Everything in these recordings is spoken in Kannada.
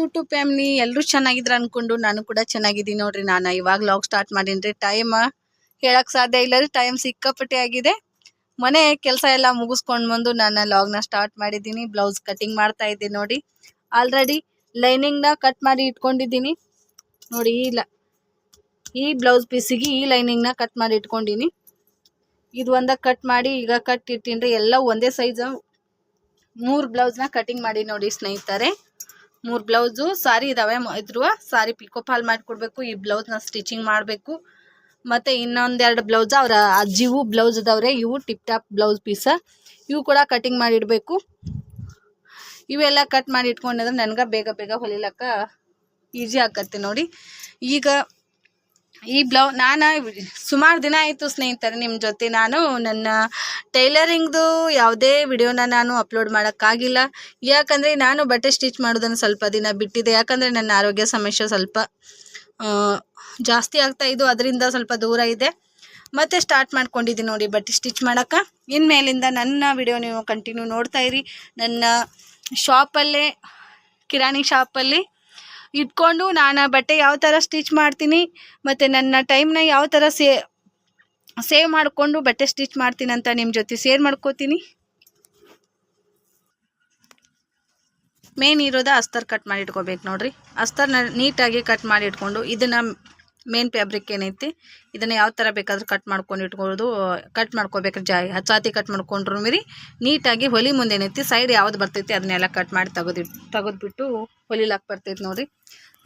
ಯೂಟ್ಯೂಬ್ ಫ್ಯಾಮಿಲಿ ಎಲ್ಲರೂ ಚೆನ್ನಾಗಿದ್ರು ಅನ್ಕೊಂಡು ನಾನು ಕೂಡ ಚೆನ್ನಾಗಿದ್ದೀನಿ ನೋಡ್ರಿ ನಾನು. ಇವಾಗ ಲಾಗ್ ಸ್ಟಾರ್ಟ್ ಮಾಡೀನಿ ಟೈಮ್ ಹೇಳಕ್ ಸಾಧ್ಯ ಇಲ್ಲ ರೀ. ಟೈಮ್ ಸಿಕ್ಕಾಪಟ್ಟೆ ಆಗಿದೆ. ಮನೆ ಕೆಲಸ ಎಲ್ಲ ಮುಗಿಸ್ಕೊಂಡು ಬಂದು ನಾನು ಲಾಗ್ನ ಸ್ಟಾರ್ಟ್ ಮಾಡಿದ್ದೀನಿ. ಬ್ಲೌಸ್ ಕಟಿಂಗ್ ಮಾಡ್ತಾ ಇದ್ದೀನಿ ನೋಡಿ. ಆಲ್ರೆಡಿ ಲೈನಿಂಗ್ನ ಕಟ್ ಮಾಡಿ ಇಟ್ಕೊಂಡಿದ್ದೀನಿ. ನೋಡಿ ಇಲ್ಲ ಈ ಬ್ಲೌಸ್ ಪೀಸಿಗೆ ಈ ಲೈನಿಂಗ್ನ ಕಟ್ ಮಾಡಿ ಇಟ್ಕೊಂಡಿನಿ. ಇದು ಒಂದ ಕಟ್ ಮಾಡಿ ಈಗ ಕಟ್ ಇಟ್ಟಿನ್ರಿ. ಎಲ್ಲ ಒಂದೇ ಸೈಜ್ ಮೂರು ಬ್ಲೌಸ್ನ ಕಟಿಂಗ್ ಮಾಡಿ ನೋಡಿ ಸ್ನೇಹಿತರೆ. ಮೂರು ಬ್ಲೌಸು, ಸಾರಿ ಇದಾವೆ, ಮ- ಇದ್ರು ಸಾರಿ ಪಿಕೋ ಫಾಲ್ ಮಾಡಿಕೊಡ್ಬೇಕು, ಈ ಬ್ಲೌಸ್ನ ಸ್ಟಿಚಿಂಗ್ ಮಾಡಬೇಕು. ಮತ್ತು ಇನ್ನೊಂದೆರಡು ಬ್ಲೌಸ್ ಅವ್ರ ಅಜ್ಜಿವು ಬ್ಲೌಸ್ ಇದಾವ್ರೆ, ಇವು ಟಿಪ್ ಟಾಪ್ ಬ್ಲೌಸ್ ಪೀಸ. ಇವು ಕೂಡ ಕಟಿಂಗ್ ಮಾಡಿಡಬೇಕು. ಇವೆಲ್ಲ ಕಟ್ ಮಾಡಿ ಇಟ್ಕೊಂಡಿದ್ರೆ ನನಗೆ ಬೇಗ ಬೇಗ ಹೊಲಿಲಕ್ಕ ಈಜಿ ಆಕತ್ತೆ ನೋಡಿ. ಈಗ ಈ ಬ್ಲೌ, ನಾನು ಸುಮಾರು ದಿನ ಆಯಿತು ಸ್ನೇಹಿತರೆ ನಿಮ್ಮ ಜೊತೆ ನಾನು. ನನ್ನ ಟೈಲರಿಂಗ್ದು ಯಾವುದೇ ವಿಡಿಯೋನ ನಾನು ಅಪ್ಲೋಡ್ ಮಾಡೋಕ್ಕಾಗಿಲ್ಲ. ಯಾಕಂದರೆ ನಾನು ಬಟ್ಟೆ ಸ್ಟಿಚ್ ಮಾಡೋದನ್ನು ಸ್ವಲ್ಪ ದಿನ ಬಿಟ್ಟಿದ್ದೆ ಯಾಕಂದರೆ ನನ್ನ ಆರೋಗ್ಯ ಸಮಸ್ಯೆ ಸ್ವಲ್ಪ ಜಾಸ್ತಿ ಆಗ್ತಾ ಇದ್ದು ಅದರಿಂದ ಸ್ವಲ್ಪ ದೂರ ಇದೆ. ಮತ್ತೆ ಸ್ಟಾರ್ಟ್ ಮಾಡ್ಕೊಂಡಿದ್ದೀನಿ ನೋಡಿ ಬಟ್ಟೆ ಸ್ಟಿಚ್ ಮಾಡೋಕ್ಕೆ. ಇನ್ಮೇಲಿಂದ ನನ್ನ ವಿಡಿಯೋ ನೀವು ಕಂಟಿನ್ಯೂ ನೋಡ್ತಾ ಇರಿ. ನನ್ನ ಶಾಪಲ್ಲೇ, ಕಿರಾಣಿ ಶಾಪಲ್ಲಿ ಇಟ್ಕೊಂಡು ನಾನು ಬಟ್ಟೆ ಯಾವ ಥರ ಸ್ಟಿಚ್ ಮಾಡ್ತೀನಿ, ಮತ್ತು ನನ್ನ ಟೈಮ್ನ ಯಾವ ಥರ ಸೇ ಸೇವ್ ಮಾಡಿಕೊಂಡು ಬಟ್ಟೆ ಸ್ಟಿಚ್ ಮಾಡ್ತೀನಿ ಅಂತ ನಿಮ್ಮ ಜೊತೆ ಶೇರ್ ಮಾಡ್ಕೋತೀನಿ. ಮೇನ್ ಇರೋದ ಅಸ್ತರ್ ಕಟ್ ಮಾಡಿ ಇಟ್ಕೋಬೇಕು ನೋಡ್ರಿ. ಅಸ್ತರ್ನ ನೀಟಾಗಿ ಕಟ್ ಮಾಡಿ ಇಟ್ಕೊಂಡು ಇದನ್ನು ಮೇನ್ ಫ್ಯಾಬ್ರಿಕ್ ಏನೈತಿ, ಇದನ್ನು ಯಾವ ಥರ ಬೇಕಾದರೂ ಕಟ್ ಮಾಡ್ಕೊಂಡು ಇಟ್ಕೊಳ್ಳೋದು ಕಟ್ ಮಾಡ್ಕೋಬೇಕು ಜಾ ಹಚ್ಚಾತಿ ಕಟ್ ಮಾಡ್ಕೊಂಡ್ರು ಮೀರಿ ನೀಟಾಗಿ ಹೊಲಿ ಮುಂದೆ ಏನೈತಿ ಸೈಡ್ ಯಾವ್ದು ಬರ್ತೈತಿ ಅದನ್ನೆಲ್ಲ ಕಟ್ ಮಾಡಿ ತಗೋದಿ ತೆಗೆದ್ಬಿಟ್ಟು ಹೊಲಿಲಾಕ್ ಬರ್ತೈತಿ ನೋಡಿರಿ.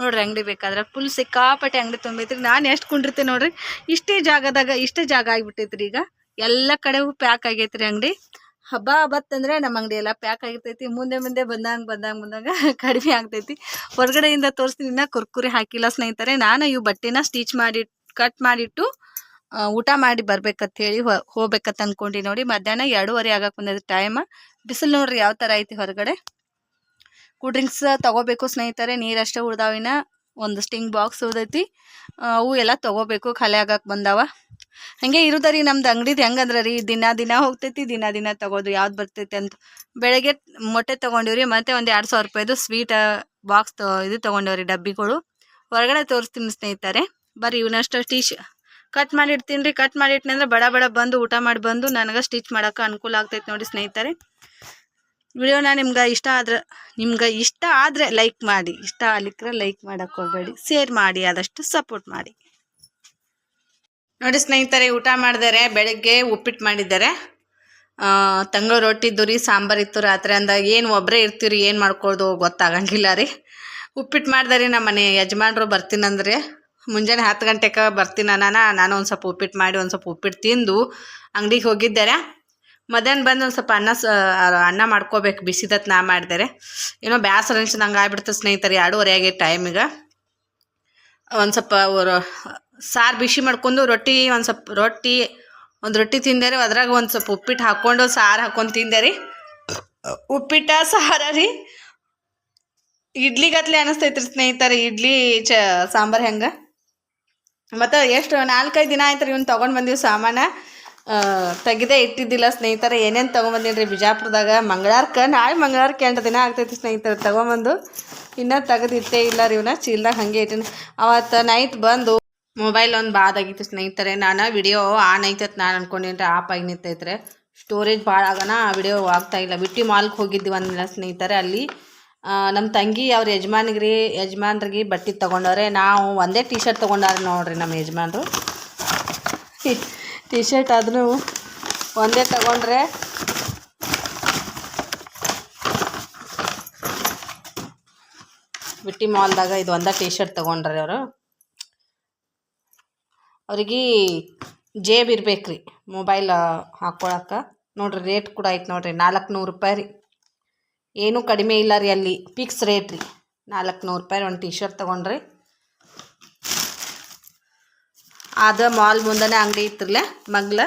ನೋಡ್ರಿ ಅಂಗಡಿ ಬೇಕಾದ್ರೆ ಫುಲ್ ಸಿಕ್ಕಾಪಟ್ಟೆ ಅಂಗಡಿ ತುಂಬೈತ್ರಿ. ನಾನು ಎಷ್ಟು ಕುಂಡಿರ್ತೀನಿ ನೋಡ್ರಿ, ಇಷ್ಟೇ ಜಾಗದಾಗ ಇಷ್ಟೇ ಜಾಗ ಆಗಿಬಿಟ್ಟೈತ್ರಿ ಈಗ. ಎಲ್ಲ ಕಡೆಗೂ ಪ್ಯಾಕ್ ಆಗೈತ್ರಿ ಅಂಗಡಿ. ಹಬ್ಬ ಬತ್ತಂದ್ರೆ ನಮ್ಮ ಅಂಗಡಿ ಎಲ್ಲ ಪ್ಯಾಕ್ ಆಗಿರ್ತೈತಿ. ಮುಂದೆ ಮುಂದೆ ಬಂದಾಗ ಬಂದಾಗ ಬಂದಾಗ ಕಡಿಮೆ ಆಗ್ತೈತಿ. ಹೊರಗಡೆಯಿಂದ ತೋರಿಸ್ತೀನಿ ಇನ್ನ ಕುರ್ಕುರಿ ಹಾಕಿಲ್ಲ ಸ್ನೇಹಿತರೆ. ನಾನು ಇವು ಬಟ್ಟೆನ ಸ್ಟಿಚ್ ಮಾಡಿ ಕಟ್ ಮಾಡಿಟ್ಟು ಊಟ ಮಾಡಿ ಬರ್ಬೇಕಂತ ಹೇಳಿ ಹೋಗ್ಬೇಕಂತ ಅನ್ಕೊಂಡಿ ನೋಡಿ. ಮಧ್ಯಾಹ್ನ ಎರಡೂವರೆ ಆಗಕ್ಕೆ ಬಂದೈತಿ ಟೈಮ್ ಬಿಸಿಲು ನೋಡ್ರಿ ಯಾವ ಥರ ಐತಿ ಹೊರಗಡೆ. ಕೂಲ್ ಡ್ರಿಂಕ್ಸ್ ತಗೋಬೇಕು ಸ್ನೇಹಿತರೆ. ನೀರಷ್ಟೇ ಉಳ್ದಾವಿನ. ಒಂದು ಸ್ಟಿಂಗ್ ಬಾಕ್ಸ್ ಉದೈತಿ ಅವು ಎಲ್ಲ ತಗೋಬೇಕು, ಖಾಲಿ ಆಗಕ್ಕೆ ಬಂದಾವ. ಹಂಗೆ ಇರುದ ರೀ ನಮ್ದು ಅಂಗಡಿದು ಹೆಂಗಂದ್ರೆ ರೀ, ದಿನ ದಿನ ಹೋಗ್ತೈತಿ, ದಿನ ದಿನ ತಗೋದು, ಯಾವ್ದು ಬರ್ತೈತಿ ಅಂತ. ಬೆಳಗ್ಗೆ ಮೊಟ್ಟೆ ತೊಗೊಂಡಿವ್ರಿ, ಮತ್ತೆ ಒಂದು ಎರಡು ಸಾವಿರ ರೂಪಾಯಿದು ಸ್ವೀಟ್ ಬಾಕ್ಸ್ ಇದು ತೊಗೊಂಡವ್ರಿ ಡಬ್ಬಿಗಳು. ಹೊರಗಡೆ ತೋರಿಸ್ತೀನಿ ಸ್ನೇಹಿತರೆ. ಬರ್ರಿ, ಇವನಷ್ಟು ಟೀಶ್ ಕಟ್ ಮಾಡಿಡ್ತೀನಿ ರೀ. ಕಟ್ ಮಾಡಿ ಇಟ್ನಿ ಅಂದ್ರೆ ಬಡ ಬಡ ಬಂದು, ಊಟ ಮಾಡಿ ಬಂದು, ನನಗೆ ಸ್ಟಿಚ್ ಮಾಡೋಕೆ ಅನುಕೂಲ ಆಗ್ತೈತೆ ನೋಡಿ ಸ್ನೇಹಿತರೆ. ವಿಡಿಯೋನ ನಿಮ್ಗೆ ಇಷ್ಟ ಆದ್ರೆ, ನಿಮ್ಗೆ ಇಷ್ಟ ಆದರೆ ಲೈಕ್ ಮಾಡಿ. ಇಷ್ಟ ಆಗ್ಲಿಕ್ರೆ ಲೈಕ್ ಮಾಡೋಕ್ಕೆ ಹೋಗಬೇಡಿ. ಶೇರ್ ಮಾಡಿ, ಆದಷ್ಟು ಸಪೋರ್ಟ್ ಮಾಡಿ. ನೋಡಿ ಸ್ನೇಹಿತರೆ, ಊಟ ಮಾಡಿದರೆ, ಬೆಳಗ್ಗೆ ಉಪ್ಪಿಟ್ಟು ಮಾಡಿದ್ದಾರೆ. ತಂಗ ರೊಟ್ಟಿ, ದುರಿ, ಸಾಂಬಾರು ಇತ್ತು ರಾತ್ರಿ ಅಂದಾಗ ಏನು ಒಬ್ಬರೇ ಇರ್ತೀರಿ, ಏನು ಮಾಡ್ಕೊಳ್ದು ಗೊತ್ತಾಗಂಗಿಲ್ಲ ರೀ. ಉಪ್ಪಿಟ್ಟು ಮಾಡ್ದೆ ರೀ ನಮ್ಮ ಮನೆ ಯಜಮಾನ್ರು ಬರ್ತೀನಂದ್ರೆ ಮುಂಜಾನೆ ಹತ್ತು ಗಂಟೆಗೆ ಬರ್ತೀನಿ ನಾನು ನಾನು ಒಂದು ಸ್ವಲ್ಪ ಉಪ್ಪಿಟ್ಟು ಮಾಡಿ, ಒಂದು ಸ್ವಲ್ಪ ಉಪ್ಪಿಟ್ಟು ತಿಂದು ಅಂಗಡಿಗೆ ಹೋಗಿದ್ದಾರೆ. ಮಧ್ಯಾಹ್ನ ಬಂದು ಒಂದು ಸ್ವಲ್ಪ ಅನ್ನ ಅನ್ನ ಮಾಡ್ಕೋಬೇಕು. ಬಿಸಿದತ್ ನಾ ಮಾಡಿದರೆ ಏನೋ ಬ್ಯಾಸರ ಅನ್ಸಿದಂಗೆ ಆಗ್ಬಿಡ್ತು ಸ್ನೇಹಿತರೆ, ಎರಡೂವರೆ ಆಗಿ ಟೈಮಿಗೆ ಒಂದು ಸ್ವಲ್ಪ ಸಾರು ಬಿಸಿ ಮಾಡ್ಕೊಂಡು ರೊಟ್ಟಿ ಒಂದು ಸ್ವಲ್ಪ, ರೊಟ್ಟಿ, ಒಂದು ರೊಟ್ಟಿ ತಿಂದರೆ ಅದ್ರಾಗ ಒಂದು ಸ್ವಲ್ಪ ಉಪ್ಪಿಟ್ಟು ಹಾಕ್ಕೊಂಡು ಸಾರು ಹಾಕ್ಕೊಂಡು ರೀ. ಉಪ್ಪಿಟ್ಟ, ಸಾರ ರೀ. ಇಡ್ಲಿ ಗತ್ಲೆ ಅನಿಸ್ತೈತ್ರಿ ಸ್ನೇಹಿತರೆ, ಇಡ್ಲಿ ಚ, ಸಾಂಬಾರು ಹೆಂಗೆ? ಮತ್ತು ಎಷ್ಟು, ನಾಲ್ಕೈದು ದಿನ ಆಯ್ತು ರೀ ಇವ್ನು ತೊಗೊಂಡು ಬಂದೀವಿ ಸಾಮಾನು. ತೆಗೆದೇ ಇಟ್ಟಿದ್ದಿಲ್ಲ ಸ್ನೇಹಿತರೆ, ಏನೇನು ತೊಗೊಂಬಂದಿನಿ ಬಿಜಾಪುರದಾಗ ಮಂಗಳಾರಕ್ಕೆ, ನಾಳೆ ಮಂಗಳಾರಕ್ಕೆ ಎಂಟು ದಿನ ಆಗ್ತೈತಿ ಸ್ನೇಹಿತರೆ, ತೊಗೊಂಬಂದು. ಇನ್ನೂ ತೆಗೆದಿಟ್ಟೇ ಇಲ್ಲ ರೀ ಇವನ್ನ, ಚೀಲ್ದಾಗ ಹಾಗೆ ಇಟ್ಟಿನಿ. ಅವತ್ತು ನೈಟ್ ಬಂದು ಮೊಬೈಲ್ ಒಂದು ಬಾದಾಗಿತ್ತು ಸ್ನೇಹಿತರೆ. ನಾನು ವಿಡಿಯೋ ಆನ್ ಐತತ್ ನಾನು ಅನ್ಕೊಂಡಿನಿ ರೀ ಆಫ್ ಆಗಿ ನಿಂತೈತ್ರೆ. ಸ್ಟೋರೇಜ್ ಭಾಳ ಆಗೋಣ ಆ ವಿಡಿಯೋ ಆಗ್ತಾ ಇಲ್ಲ. ಬಿಟ್ಟಿ ಮಾಲ್ಗೆ ಹೋಗಿದ್ವಿ ಒಂದಿನ ಸ್ನೇಹಿತರೆ ಅಲ್ಲಿ. ನಮ್ಮ ತಂಗಿ ಅವ್ರ ಯಜಮಾನ್ರಿ ಯಜಮಾನ್ರಿಗೆ ಬಟ್ಟೆ ತೊಗೊಂಡವ್ರೆ. ನಾವು ಒಂದೇ ಟಿ ಶರ್ಟ್ ತೊಗೊಂಡಾರ ನೋಡ್ರಿ ನಮ್ಮ ಯಜಮಾನ್ರು. ಟಿ ಶರ್ಟ್ ಆದರೂ ಒಂದೇ ತಗೊಂಡ್ರೆ ಬಿಟ್ಟಿ ಮಾಲ್ದಾಗ ಇದು ಒಂದೇ ಟಿ ಶರ್ಟ್ ತೊಗೊಂಡ್ರಿ ಅವರು. ಅವ್ರಿಗೆ ಜೇಬ್ ಇರ್ಬೇಕು ರೀ ಮೊಬೈಲ್ ಹಾಕ್ಕೊಳಕ್ಕೆ ನೋಡ್ರಿ ರೇಟ್ ಕೂಡ ಐತೆ ನೋಡ್ರಿ ನಾಲ್ಕು ನೂರು ರೂಪಾಯಿ ರೀ. ಏನೂ ಕಡಿಮೆ ಇಲ್ಲ ರೀ ಅಲ್ಲಿ ಫಿಕ್ಸ್ ರೇಟ್ ರೀ. ನಾಲ್ಕು ನೂರು ರೂಪಾಯಿ ಒಂದು ಟಿ ಶರ್ಟ್ ತೊಗೊಂಡ್ರಿ. ಅದ ಮಾಲ್ ಮುಂದೆ ಅಂಗಡಿ ಇತ್ತಿರ್ಲೆ? ಮಗ್ಲ?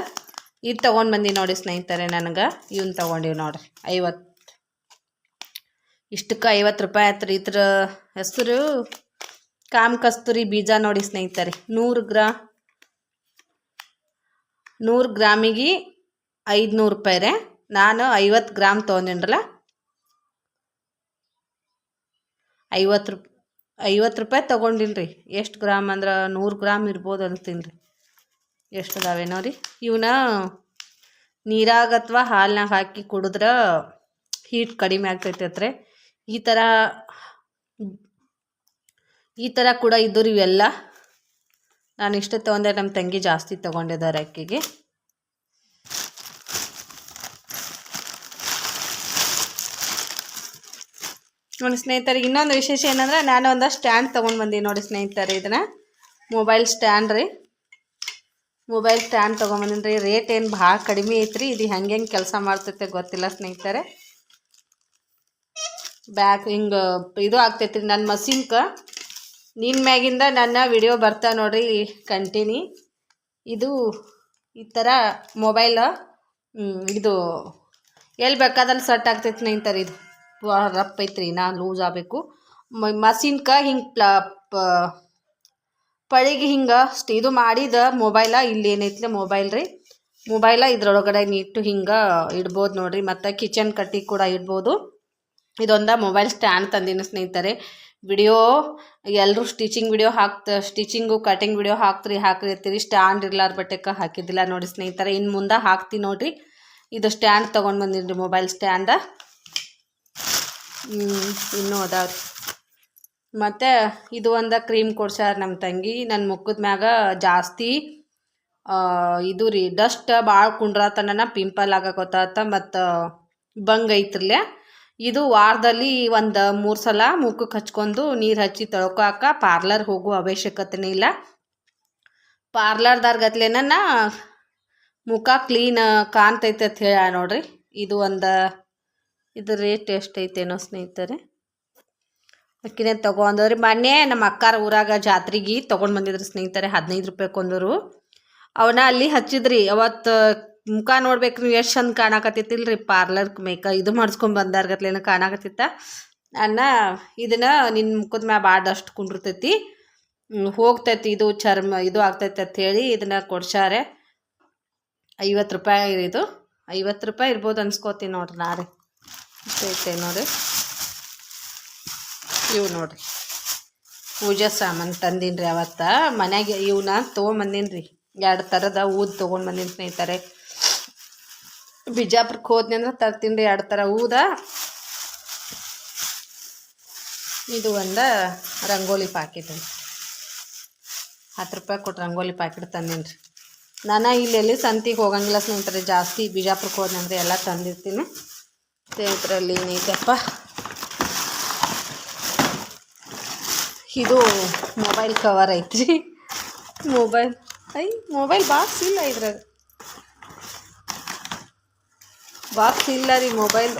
ಇದು ತೊಗೊಂಡು ಬಂದಿ ನೋಡಿ ಸ್ನೇಹಿತರೆ ನನಗೆ. ಇವ್ನ ತೊಗೊಂಡಿವಿ ನೋಡ್ರಿ. ಐವತ್ತು ಇಷ್ಟಕ್ಕೆ ಐವತ್ತು ರೂಪಾಯಿ ಆಯ್ತು ರೀ ಇದ್ರ ಹೆಸರು ಕಾಮ್ ಕಸ್ತೂರಿ ಬೀಜ ನೋಡಿ ಸ್ನೇಹಿತರೆ. ನೂರು ಗ್ರಾ ನೂರು ಗ್ರಾಮಿಗೆ ಐದುನೂರು ರೂಪಾಯಿ ರೀ. ನಾನು ಐವತ್ತು ಗ್ರಾಮ್ ತೊಗೊಂಡಿನ್ರಲ್ಲ? ಐವತ್ತು ರೂಪ್ ಐವತ್ತು ರೂಪಾಯಿ ತೊಗೊಂಡಿಲ್ಲ ರೀ ಎಷ್ಟು ಗ್ರಾಮ್ ಅಂದ್ರೆ ನೂರು ಗ್ರಾಮ್ ಇರ್ಬೋದು ಅಂತೀನಿ ರೀ ಎಷ್ಟು ಅದಾವೇನೋ ರೀ. ಇವನ್ನ ನೀರಾಗ ಅಥವಾ ಹಾಲಿನಾಗ ಹಾಕಿ ಕುಡಿದ್ರೆ ಹೀಟ್ ಕಡಿಮೆ ಆಗ್ತೈತೆ ಈ ಥರ ಈ ಥರ ಕೂಡ ಇದ್ದರು ಇವೆಲ್ಲ ನಾನು ಇಷ್ಟೇ ತೊಗೊಂಡೆ ನಮ್ಮ ತಂಗಿ ಜಾಸ್ತಿ ತೊಗೊಂಡಿದ್ದಾರೆ ಅಕ್ಕಿಗೆ. ನೋಡಿ ಸ್ನೇಹಿತರೆ, ಇನ್ನೊಂದು ವಿಶೇಷ ಏನಂದ್ರೆ ನಾನು ಒಂದು ಸ್ಟ್ಯಾಂಡ್ ತೊಗೊಂಡು ಬಂದೀನಿ ನೋಡಿ ಸ್ನೇಹಿತರೆ ಇದನ್ನ. ಮೊಬೈಲ್ ಸ್ಟ್ಯಾಂಡ್ ರೀ. ಮೊಬೈಲ್ ಸ್ಟ್ಯಾಂಡ್ ತೊಗೊಂಬಂದಿನಿ ರೀ. ರೇಟ್ ಏನು ಭಾಳ ಕಡಿಮೆ ಐತ್ರಿ. ಇದು ಹೆಂಗೆ ಹೆಂಗೆ ಕೆಲಸ ಮಾಡ್ತೈತೆ ಗೊತ್ತಿಲ್ಲ ಸ್ನೇಹಿತರೆ. ಬ್ಯಾಕ್ ಹಿಂಗೆ ಇದು ಆಗ್ತೈತ್ರಿ ನನ್ನ ಮಸೀನ್ಕ ನಿನ್ನ ಮ್ಯಾಗಿಂದ ನನ್ನ ವಿಡಿಯೋ ಬರ್ತಾ ನೋಡ್ರಿ ಕಂಟಿನ್ಯೂ ಇದು ಈ ಥರ ಮೊಬೈಲ್ ಇದು ಎಲ್ಲಿ ಬೇಕಾದಲ್ಲಿ ಸೆಟ್ ಆಗ್ತೈತೆ ಸ್ನೇಹಿತರೆ ಇದು. ರಪ್ ಐತ್ರಿ, ನಾ ಲೂಸ್ ಆಗಬೇಕು. ಮಸಿನ್ಕ ಹಿಂಗೆ ಪ್ಲ ಪಳಿಗೆ ಹಿಂಗೆ ಇದು ಮಾಡಿದ ಮೊಬೈಲ ಇಲ್ಲಿ ಏನೈತ್ಲೆ ಮೊಬೈಲ್ ರೀ. ಮೊಬೈಲ ಇದ್ರೊಳಗಡೆ ನೀಟು ಹಿಂಗೆ ಇಡ್ಬೋದು ನೋಡ್ರಿ, ಮತ್ತು ಕಿಚನ್ ಕಟ್ಟಿ ಕೂಡ ಇಡ್ಬೋದು. ಇದೊಂದು ಮೊಬೈಲ್ ಸ್ಟ್ಯಾಂಡ್ ತಂದಿನ ಸ್ನೇಹಿತರೆ. ವಿಡಿಯೋ ಎಲ್ಲರೂ ಸ್ಟಿಚಿಂಗ್ ವಿಡಿಯೋ ಹಾಕ್ತ ಸ್ಟಿಚಿಂಗು ಕಟಿಂಗ್ ವಿಡಿಯೋ ಹಾಕ್ತ್ರಿ, ಹಾಕ್ರಿ ಇರ್ತೀರಿ ಸ್ಟ್ಯಾಂಡ್ ಇರ್ಲಾರ ಬಟ್ಟೆಗೆ ಹಾಕಿದ್ದಿಲ್ಲ ನೋಡಿ ಸ್ನೇಹಿತರೆ. ಇನ್ನು ಮುಂದೆ ಹಾಕ್ತೀನಿ ನೋಡಿರಿ. ಇದು ಸ್ಟ್ಯಾಂಡ್ ತೊಗೊಂಡು ಬಂದಿನಿ ಮೊಬೈಲ್ ಸ್ಟ್ಯಾಂಡ. ಇನ್ನೂ ಅದಾವ್ರಿ. ಮತ್ತು ಇದು ಒಂದು ಕ್ರೀಮ್ ಕೊಡ್ಸ್ಯಾರ ನಮ್ಮ ತಂಗಿ. ನನ್ನ ಮುಖದ ಮ್ಯಾಗ ಜಾಸ್ತಿ ಇದು ರೀ ಡಸ್ಟ್ ಭಾಳ ಕುಂಡ್ರತನ ಪಿಂಪಲ್ ಆಗಕೊತ್ತ ಮತ್ತು ಬಂಗ್ ಐತ್ರಲ್ಯ ಇದು ವಾರದಲ್ಲಿ ಒಂದು ಮೂರು ಸಲ ಮುಖಕ್ಕೆ ಹಚ್ಕೊಂಡು ನೀರು ಹಚ್ಚಿ ತೊಳ್ಕೊಕ ಪಾರ್ಲರ್ ಹೋಗೋ ಅವಶ್ಯಕತೆನೇ ಇಲ್ಲ. ಪಾರ್ಲರ್ದಾರ್ಗತ್ಲೇನ ಮುಖ ಕ್ಲೀನ್ ಕಾಣ್ತೈತೆ ಅಂತ ಹೇಳ ನೋಡ್ರಿ. ಇದು ಒಂದು ಇದು ರೇಟ್ ಎಷ್ಟೈತೇನೋ ಸ್ನೇಹಿತರೆ? ಅಕ್ಕಿನೇ ತೊಗೊಂಡವ್ರಿ ಮೊನ್ನೆ ನಮ್ಮ ಅಕ್ಕಾರ ಊರಾಗ ಜಾತ್ರೆಗೆ ತೊಗೊಂಡು ಬಂದಿದ್ರು ಸ್ನೇಹಿತರೆ, ಹದಿನೈದು ರೂಪಾಯಿ ಕೊಂದರು. ಅವನ್ನ ಅಲ್ಲಿ ಹಚ್ಚಿದ್ರಿ. ಅವತ್ತು ಮುಖ ನೋಡ್ಬೇಕು ನೀವು ಎಷ್ಟು ಚಂದ ರೀ ಪಾರ್ಲರ್ ಮೇಕ ಇದು ಮಾಡಿಸ್ಕೊಂಡ್ ಬಂದಾರ್ಗತ್ಲೇನ ಕಾಣಕತ್ತಿತ್ತ? ಅನ್ನ ಇದನ್ನ ನಿನ್ನ ಮುಖದ ಮ್ಯಾಲ ಭಾಳ ಅಷ್ಟು ಕುಂಡಿರ್ತೈತಿ ಹೋಗ್ತೈತಿ, ಇದು ಚರ್ಮ, ಇದು ಆಗ್ತೈತಿ ಅಂತ ಹೇಳಿ ಇದನ್ನ ಕೊಡ್ಸಾರೆ ಐವತ್ತು ರೂಪಾಯಿ ಇದು. ಐವತ್ತು ರೂಪಾಯಿ ಇರ್ಬೋದು ಅನ್ಸ್ಕೋತೀನಿ ನೋಡ್ರಿ ನಾ ರೀ ಇಷ್ಟೈತೆ ನೋಡಿ ಇವು ನೋಡ್ರಿ. ಪೂಜಾ ಸಾಮಾನು ತಂದೀನಿ ರೀ ಅವತ್ತ. ಮನೆಗೆ ಇವನ್ನ ರೀ ಎರಡು ಥರದ ಊದ್ ತೊಗೊಂಡು ಬಂದೀನಿ ಸ್ನೇಹಿತರೆ. ಬಿಜಾಪುರಕ್ಕೆ ಹೋದ್ನಿ ಅಂದ್ರೆ ತರ್ತೀನಿ ರೀ ಎರಡು ಥರ ಊದ. ಇದು ಒಂದು ರಂಗೋಲಿ ಪಾಕಿಟ್ ಅಂತ. ಹತ್ತು ರೂಪಾಯಿ ಕೊಟ್ಟು ರಂಗೋಲಿ ಪ್ಯಾಕೆಟ್ ತಂದೀನಿ ರೀ ನಾನು ಇಲ್ಲೆಲ್ಲಿ ಸಂತಿಗೆ ಹೋಗಂಗಿಲ್ಲ ಸ್ನೇಹಿತರೆ. ಜಾಸ್ತಿ ಬಿಜಾಪುರಕ್ಕೆ ಹೋದ್ನಿ ಅಂದರೆ ಎಲ್ಲ ತಂದಿರ್ತೀನಿ. ಸ್ನೇಹಿತರಲ್ಲಿ ಏನೈತಪ್ಪ ಇದು ಮೊಬೈಲ್ ಕವರ್ ಐತ್ರಿ. ಮೊಬೈಲ್ ಐ ಮೊಬೈಲ್ ಬಾಕ್ಸ್ ಇಲ್ಲ ಇದ್ರಾಗ ಬಾಕ್ಸ್ ಇಲ್ಲ ರೀ ಮೊಬೈಲ್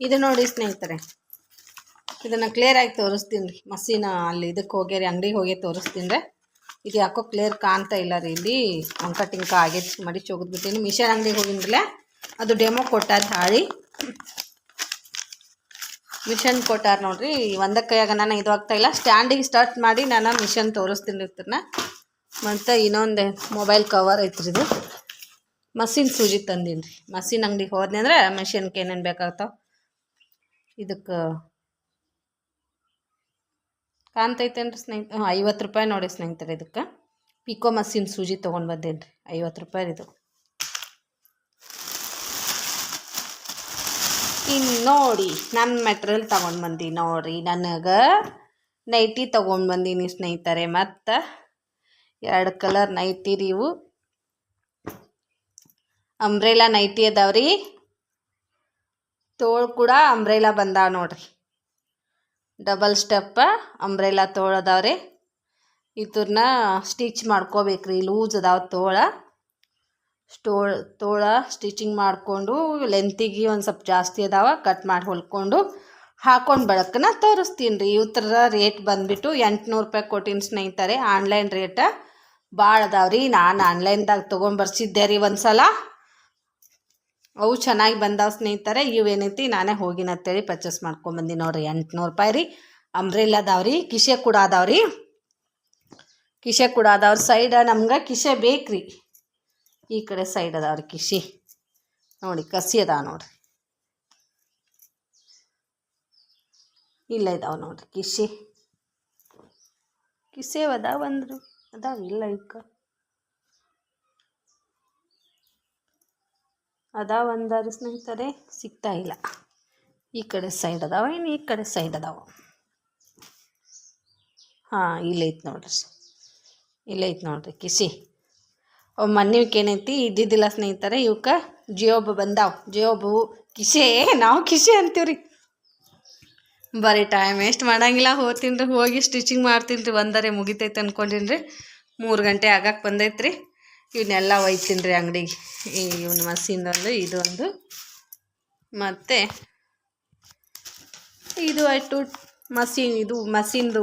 ಇದು ನೋಡಿ ಸ್ನೇಹಿತರೆ. ಇದನ್ನು ಕ್ಲಿಯರ್ ಆಗಿ ತೋರಿಸ್ತೀನಿ ರೀ. ಮಸೀನ ಅಲ್ಲಿ ಇದಕ್ಕೆ ಹೋಗ್ಯಾರಿ ಅಂಗಡಿಗೆ ಹೋಗಿ ತೋರಿಸ್ತೀನಿ ರೀ. ಇದು ಯಾಕೋ ಕ್ಲಿಯರ್ ಕಾಣ್ತಾ ಇಲ್ಲ ರೀ ಇಲ್ಲಿ. ಅಂಕ ಟಿಂಕ ಆಗೈತಿ ಮಡಿ ಚೋಗಿದ್ಬಿಟ್ಟಿನಿ ಮಿಷನ್ ಅಂಗಡಿಗೆ ಹೋಗಿನ್ರಲ್ಲ ಅದು ಡೆಮೋ ಕೊಟ್ಟಾರ ಹಾಳಿ ಮಿಷನ್ ಕೊಟ್ಟಾರ ನೋಡ್ರಿ. ಒಂದ ಕೈಯಾಗ ನಾನು ಇದು ಆಗ್ತಾ ಇಲ್ಲ. ಸ್ಟ್ಯಾಂಡಿಗೆ ಸ್ಟಾರ್ಟ್ ಮಾಡಿ ನಾನು ಮಿಷನ್ ತೋರಿಸ್ತೀನಿ ಇರ್ತನ ಮತ್ತು ಇನ್ನೊಂದು ಮೊಬೈಲ್ ಕವರ್ ಐತ್ರಿ ಇದು. ಮಸೀನ್ ಸೂಜಿ ತಂದೀನಿ ರೀ ಮಸೀನ್ ಅಂಗಡಿಗೆ ಹೋದ್ನಿ ಅಂದ್ರೆ ಮಿಷನ್ಗೆ ಏನೇನು ಬೇಕಾಗ್ತಾವೆ? ಇದಕ್ಕೆ ಕಾಣ್ತೈತೇನ್ರಿ ಸ್ನೇಹಿತ ಐವತ್ತು ರೂಪಾಯಿ ನೋಡಿ ಸ್ನೇಹಿತರೆ ಇದಕ್ಕೆ. ಪಿಕೋ ಮಸೀನ್ ಸೂಜಿ ತೊಗೊಂಡು ಬಂದೇನು ರೀ ಐವತ್ತು ರೂಪಾಯಿ ಇದು. ಇನ್ನು ನೋಡಿ ನನ್ನ ಮೆಟ್ರಿಯಲ್ ತೊಗೊಂಡು ಬಂದಿ ನೋಡಿರಿ ನನಗೆ ನೈಟಿ ತೊಗೊಂಡು ಬಂದೀನಿ ಸ್ನೇಹಿತರೆ, ಮತ್ತು ಎರಡು ಕಲರ್ ನೈಟಿ ರೀ ಇವು. ಅಂಬ್ರೆಲಾ ನೈಟಿ ಅದಾವ್ರಿ. ತೋಳು ಕೂಡ ಅಂಬ್ರೆಲಾ ಬಂದಾವ ನೋಡ್ರಿ. ಡಬಲ್ ಸ್ಟೆಪ್ಪ ಅಂಬ್ರೆಲಾ ತೋಳು ಅದಾವ್ರಿ ಇದನ್ನ ಸ್ಟಿಚ್ ಮಾಡ್ಕೋಬೇಕ್ರಿ ಲೂಸ್ ಅದಾವ ತೋಳ. ಸ್ಟೋಳ, ತೋಳ ಸ್ಟಿಚಿಂಗ್ ಮಾಡಿಕೊಂಡು ಲೆಂತಿಗೆ ಒಂದು ಸ್ವಲ್ಪ ಜಾಸ್ತಿ ಅದಾವ, ಕಟ್ ಮಾಡಿ ಹೊಲ್ಕೊಂಡು ಹಾಕೊಂಡು ಬೆಳಕನ್ನ ತೋರಿಸ್ತೀನಿ ರೀ. ಇವ್ರ ರೇಟ್ ಬಂದುಬಿಟ್ಟು ಎಂಟುನೂರು ರೂಪಾಯಿ ಕೊಟ್ಟಿನ ಸ್ನೇಹಿತರೆ, ಆನ್ಲೈನ್ ರೇಟ ಭಾಳ ಅದಾವ್ರಿ ನಾನು ಆನ್ಲೈನ್ದಾಗ ತೊಗೊಂಡ್ಬರ್ಸಿದ್ದೆ ರೀ ಒಂದು ಸಲ ಅವು ಚೆನ್ನಾಗಿ ಬಂದಾವ ಸ್ನೇಹಿತರೆ ಇವೇನೈತಿ ನಾನೇ ಹೋಗಿನ ಅಂತೇಳಿ ಪರ್ಚೇಸ್ ಮಾಡ್ಕೊಂಬಂದಿ ನೋಡ್ರಿ. ಎಂಟುನೂರು ರೂಪಾಯಿ ರೀ. ಅಂಬ್ರೆಲ್ ಅದಾವ್ರಿ ಕಿಶೆ ಕೂಡ ಅದಾವ್ರಿ ಕಿಶೆ ಕೂಡ ಅದಾವ್ರಿ ಸೈಡ ನಮ್ಗೆ ಕಿಶೆ ಬೇಕ್ರಿ ಈ ಕಡೆ ಸೈಡ್ ಅದಾವ್ರಿ ಕಿಶಿ. ನೋಡಿ, ಕಸಿ ಅದಾವ ನೋಡ್ರಿ. ಇಲ್ಲ ಇದಾವ ನೋಡ್ರಿ, ಕಿಶಿ. ಕಿಸೆ ಅದಾವ ಅಂದ್ರಿ. ಅದಾವ ಇಲ್ಲ ಇಕ್ಕ ಅದಾವ ಅಂದಾರ ಸ್ನೇಹಿತರೆ ಸಿಗ್ತಾ ಇಲ್ಲ. ಈ ಕಡೆ ಸೈಡ್ ಅದಾವ, ಇನ್ನು ಈ ಕಡೆ ಸೈಡ್ ಅದಾವ. ಹಾಂ ಇಲ್ಲೈತೆ ನೋಡ್ರಿ. ಇಲ್ಲೈತೆ ನೋಡ್ರಿ ಕಿಸಿ ಅವು ಮನ್ನಿವಕ್ಕೆ ಏನೈತಿ? ಇದ್ದಿದ್ದಿಲ್ಲ ಸ್ನೇಹಿತರೆ ಇವಕ್ಕೆ ಜಿಯೋಬ್ ಬಂದಾವ. ಜಿಯೋಬು ಕಿಸೆ ನಾವು ಕಿಸೆ ಅಂತೀವ್ರಿ. ಬರೀ ಟೈಮ್ ವೇಸ್ಟ್ ಮಾಡಂಗಿಲ್ಲ ಹೋತೀನಿ ರೀ ಹೋಗಿ ಸ್ಟಿಚಿಂಗ್ ಮಾಡ್ತೀನಿ ರೀ ಒಂದರೆ ಮುಗಿತೈತೆ ಅಂದ್ಕೊಂಡಿನಿ ರೀ ಮೂರು ಗಂಟೆ ಆಗಕ್ಕೆ ಬಂದೈತೆ ರೀ ಇವನ್ನೆಲ್ಲ ಒಯ್ತೀನಿ ರೀ ಅಂಗಡಿಗೆ ಇವನ ಮಸಿಂದೊಂದು ಇದು ಒಂದು ಮತ್ತು ಇದು ಆಯಿತು ಮಸೀನ್, ಇದು ಮಸೀನ್ದು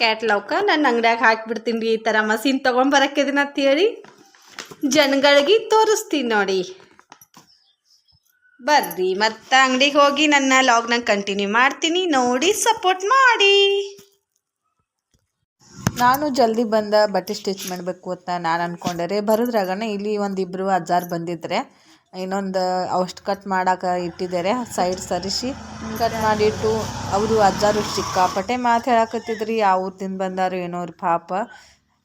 ಕ್ಯಾಟ್ಲಾವ್ಕ ನನ್ನ ಅಂಗಡಿಯಾಗ ಹಾಕಿಬಿಡ್ತೀನಿ ರೀ ಈ ಥರ ಮಸೀನ್ ತೊಗೊಂಬರಕ್ಕಿದೀನಿ ಅಂತೇಳಿ ಜನಗಳಿಗೆ ತೋರಿಸ್ತೀನಿ ನೋಡಿ. ಬರ್ರಿ, ಮತ್ತೆ ಅಂಗಡಿಗೆ ಹೋಗಿ ನನ್ನ ಲಾಗ್ನಾಗ ಕಂಟಿನ್ಯೂ ಮಾಡ್ತೀನಿ. ನೋಡಿ ಸಪೋರ್ಟ್ ಮಾಡಿ. ನಾನು ಜಲ್ದಿ ಬಂದ ಬಟ್ಟೆ ಸ್ಟಿಚ್ ಮಾಡಬೇಕು ಅಂತ ನಾನು ಅಂದ್ಕೊಂಡೆ ಬರೋದ್ರಾಗನ ಇಲ್ಲಿ ಒಂದಿಬ್ಬರು ಅಜ್ಜಾರು ಬಂದಿದ್ರೆ, ಇನ್ನೊಂದು ಅಷ್ಟು ಕಟ್ ಮಾಡಕ್ಕೆ ಇಟ್ಟಿದ್ದಾರೆ, ಸೈಡ್ ಸರಿಸಿ ಕಟ್ ಮಾಡಿಟ್ಟು, ಅವರು ಅಜ್ಜಾರು ಸಿಕ್ಕಾಪಟ್ಟೆ ಮಾತು ಹೇಳಕತ್ತಿದ್ರಿ, ಯಾವ ತಿಂದು ಬಂದಾರು ಏನೋ ಪಾಪ.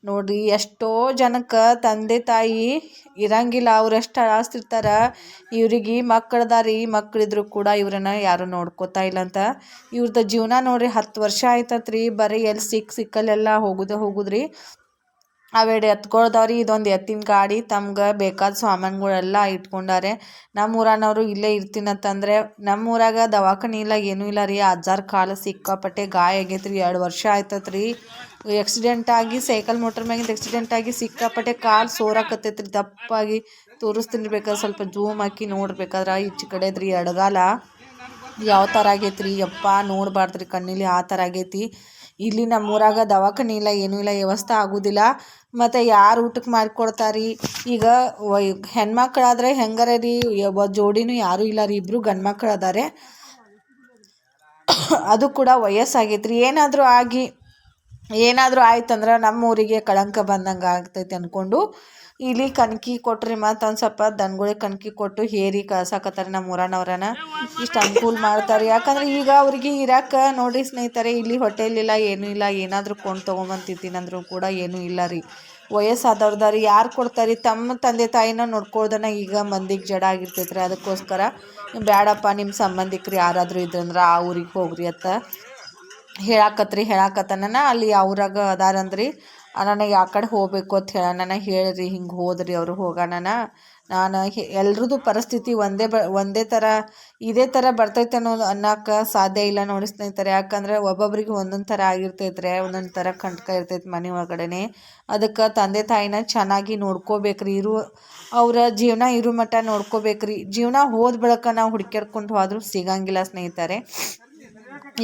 ನೋಡ್ರಿ, ಎಷ್ಟೋ ಜನಕ್ಕೆ ತಂದೆ ತಾಯಿ ಇರಂಗಿಲ್ಲ, ಅವ್ರು ಎಷ್ಟು ಇವರಿಗೆ ಇವ್ರಿಗೆ ಮಕ್ಕಳದಾರಿ ಮಕ್ಕಳಿದ್ರು ಕೂಡ ಇವ್ರನ್ನ ಯಾರು ನೋಡ್ಕೋತಾ ಇಲ್ಲ ಅಂತ. ಇವ್ರದ ಜೀವನ ನೋಡ್ರಿ, ಹತ್ತು ವರ್ಷ ಆಯ್ತತ್ರಿ, ಬರೀ ಎಲ್ಲಿ ಸಿಕ್ಕ ಸಿಕ್ಕಲ್ಲೆಲ್ಲ ಹೋಗುದ ಹೋಗುದ್ರಿ. ಅವೆಡೆ ಎತ್ಕೊಳ್ದವ್ರಿ, ಇದೊಂದು ಎತ್ತಿನ ಗಾಡಿ, ತಮ್ಗೆ ಬೇಕಾದ ಸಾಮಾನುಗಳೆಲ್ಲ ಇಟ್ಕೊಂಡಾರೆ. ನಮ್ಮ ಊರನವರು ಇಲ್ಲೇ ಇರ್ತೀನಂತಂದರೆ ನಮ್ಮ ಊರಾಗ ದವಾಖಾನೆ ಇಲ್ಲ, ಏನೂ ಇಲ್ಲ ರೀ. ಅಜ್ಜಾರ ಕಾಲು ಸಿಕ್ಕಾಪಟ್ಟೆ ಗಾಯ ಆಗೈತೆ ರೀ ಎರಡು ವರ್ಷ ಆಯ್ತತ್ ರೀ ಆಕ್ಸಿಡೆಂಟ್ ಆಗಿ ಸೈಕಲ್ ಮೋಟ್ರ್ ಮ್ಯಾಗಿಂದ ಆಕ್ಸಿಡೆಂಟ್ ಆಗಿ ಸಿಕ್ಕಾಪಟ್ಟೆ ಕಾಲು ಸೋರಾಕತ್ತೈತೆ ರೀ ದಪ್ಪಾಗಿ ತೋರಿಸ್ತೀನಿ ಬೇಕಾದ್ರೆ ಸ್ವಲ್ಪ ಜೂಮ್ ಹಾಕಿ ನೋಡ್ಬೇಕಾದ್ರೆ ಈಚೆ ಕಡೆದ್ರಿ ಎಡಗಾಲ. ಯಾವ ಥರ ಆಗೈತೆ ರೀ ಯಪ್ಪ, ನೋಡ್ಬಾರ್ದ್ರಿ ಕಣ್ಣಿಲಿ ಆ ಥರ ಆಗೈತಿ. ಇಲ್ಲಿ ನಮ್ಮೂರಾಗ ದವಾಖಾನೆ ಇಲ್ಲ, ಏನೂ ಇಲ್ಲ, ವ್ಯವಸ್ಥೆ ಆಗೋದಿಲ್ಲ. ಮತ್ತು ಯಾರು ಊಟಕ್ಕೆ ಮಾಡಿಕೊಡ್ತಾರಿ? ಈಗ ಹೆಣ್ಮಕ್ಳಾದ್ರೆ ಹೆಂಗಾರ ರೀ? ಜೋಡಿನೂ ಯಾರೂ ಇಲ್ಲ ರೀ ಇಬ್ಬರು ಗಂಡ್ಮಕ್ಳು ಅದಾರೆ. ಅದು ಕೂಡ ವಯಸ್ಸಾಗೈತೆ ರೀ ಏನಾದರೂ ಆಗಿ, ಏನಾದರೂ ಆಯ್ತಂದ್ರೆ ನಮ್ಮ ಊರಿಗೆ ಕಳಂಕ ಬಂದಂಗೆ ಆಗ್ತೈತೆ ಅಂದ್ಕೊಂಡು ಇಲ್ಲಿ ಕನ್ಕಿ ಕೊಟ್ರಿ ಮತ್ತು ಒಂದು ಸ್ವಲ್ಪ ದನಗಳಿಗೆ ಕನ್ಕಿ ಕೊಟ್ಟು ಹೇರಿ ಕಳ್ಸಾಕತ್ತಾರೆ ನಮ್ಮ ಊರನವ್ರನ. ಇಷ್ಟು ಅನುಕೂಲ ಮಾಡ್ತಾರೆ. ಯಾಕಂದ್ರೆ ಈಗ ಅವ್ರಿಗೆ ಇರಾಕ ನೋಡ್ರಿ ಸ್ನೇಹಿತರೆ, ಇಲ್ಲಿ ಹೋಟೆಲ್ ಇಲ್ಲ, ಏನೂ ಇಲ್ಲ, ಏನಾದರೂ ಕೊಂಡು ತೊಗೊಂಬಂದು ತಿಂತೀನಂದ್ರೂ ಕೂಡ ಏನೂ ಇಲ್ಲ ರೀ. ವಯಸ್ಸಾದವ್ರದಾರಿ, ಯಾರು ಕೊಡ್ತಾರೆ? ತಮ್ಮ ತಂದೆ ತಾಯಿನ ನೋಡ್ಕೊಳ್ದನ ಈಗ ಮಂದಿಗೆ ಜಡ ಆಗಿರ್ತೈತ್ರಿ. ಅದಕ್ಕೋಸ್ಕರ ಬೇಡಪ್ಪ ನಿಮ್ಮ ಸಂಬಂಧಿಕರು ಯಾರಾದರೂ ಇದ್ರಂದ್ರೆ ಆ ಊರಿಗೆ ಹೋಗ್ರಿ ಅಂತ ಹೇಳಾಕತ್ರಿ ಹೇಳಾಕತ್ತನ ಅಲ್ಲಿ ಅವ್ರಾಗ ಅದಾರಂದ್ರಿ. ನನಗೆ ಆ ಕಡೆ ಹೋಗಬೇಕು ಅಂತ ಹೇಳ ನನಗೆ ಹೇಳ್ರಿ ಹಿಂಗೆ ಹೋದ್ರಿ ಅವರು ಹೋಗೋಣ ನಾನು ಎಲ್ರದ್ದು ಪರಿಸ್ಥಿತಿ ಒಂದೇ ಬ, ಒಂದೇ ಥರ ಇದೇ ಥರ ಬರ್ತೈತೆ ಅನ್ನೋದು ಅನ್ನೋಕೆ ಸಾಧ್ಯ ಇಲ್ಲ ನೋಡಿ ಸ್ನೇಹಿತರೆ. ಯಾಕಂದ್ರೆ ಒಬ್ಬೊಬ್ರಿಗೆ ಒಂದೊಂದು ಥರ ಆಗಿರ್ತೈತ್ರೆ, ಒಂದೊಂದು ಥರ ಕಂಟ್ಕ ಇರ್ತೈತೆ ಮನೆ ಒಳಗಡೆ ಅದಕ್ಕೆ ತಂದೆ ತಾಯಿನ ಚೆನ್ನಾಗಿ ನೋಡ್ಕೋಬೇಕ್ರಿ, ಇರು, ಅವರ ಜೀವನ ಇರೋ ಮಟ್ಟ ನೋಡ್ಕೋಬೇಕ್ರಿ. ಜೀವನ ಹೋದ ಬಳಿಕ ನಾವು ಹುಡ್ಕ್ಯಾಡ್ಕೊಂಡು ಹೋದರೂ ಸಿಗಂಗಿಲ್ಲ ಸ್ನೇಹಿತರೆ.